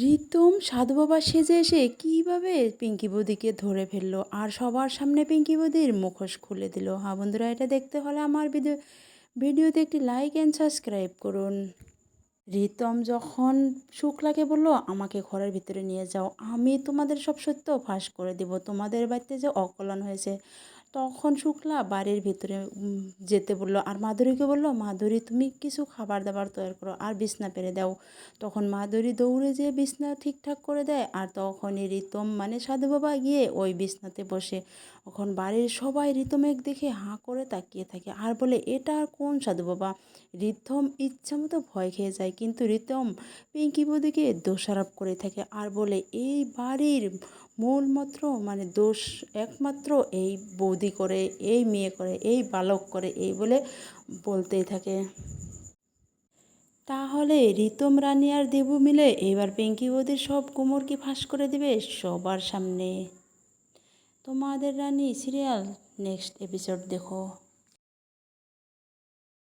রিতম সাধু বাবা সেজে এসে কীভাবে পিঙ্কি বৌদিকে ধরে ফেলল আর সবার সামনে পিঙ্কি বৌদির মুখোশ খুলে দিল? হ্যাঁ বন্ধুরা, এটা দেখতে হলে আমার ভিডিও ভিডিওতে একটি লাইক অ্যান্ড সাবস্ক্রাইব করুন। রিতম যখন শুক্লাকে বলল, আমাকে ঘরের ভিতরে নিয়ে যাও, আমি তোমাদের সব সত্য ফাঁস করে দিব। তোমাদের বাড়িতে যে অকল্যাণ হয়েছে তখন শুক্লা বাড়ির ভিতরে যেতে বলল, আর মাধুরীকে বলল, মাধুরী তুমি কিছু খাবার দাবার তৈরি করো, আর বিছনা পেরে দাও। তখন মাধুরী দৌড়ে যেয়ে বিছনা ঠিকঠাক করে দেয়, আর তখনই রিতম মানে সাধু বাবা গিয়ে ওই বিছনাতে বসে। তখন বাড়ির সবাই রিতমেক দেখে হাঁ করে তাকিয়ে থাকে, আর বলে, এটা আর কোন সাধু বাবা? রিতম ইচ্ছা মতো ভয় খেয়ে যায়, কিন্তু রিতম পিঙ্কি বৌদিকে দোষারোপ করে থাকে, আর বলে, এই বাড়ির মূলমাত্র মানে দোষ একমাত্র এই বৌদি করে, এই মেয়ে করে, এই বালক করে, এই বলে বলতেই থাকে। তাহলে রিতম রানী আর দেবু মিলে এবার পেঙ্কি বৌদির সব কুমোর কি ফাঁস করে দিবে সবার সামনে। তোমাদের রানী সিরিয়াল নেক্সট এপিসোড দেখো।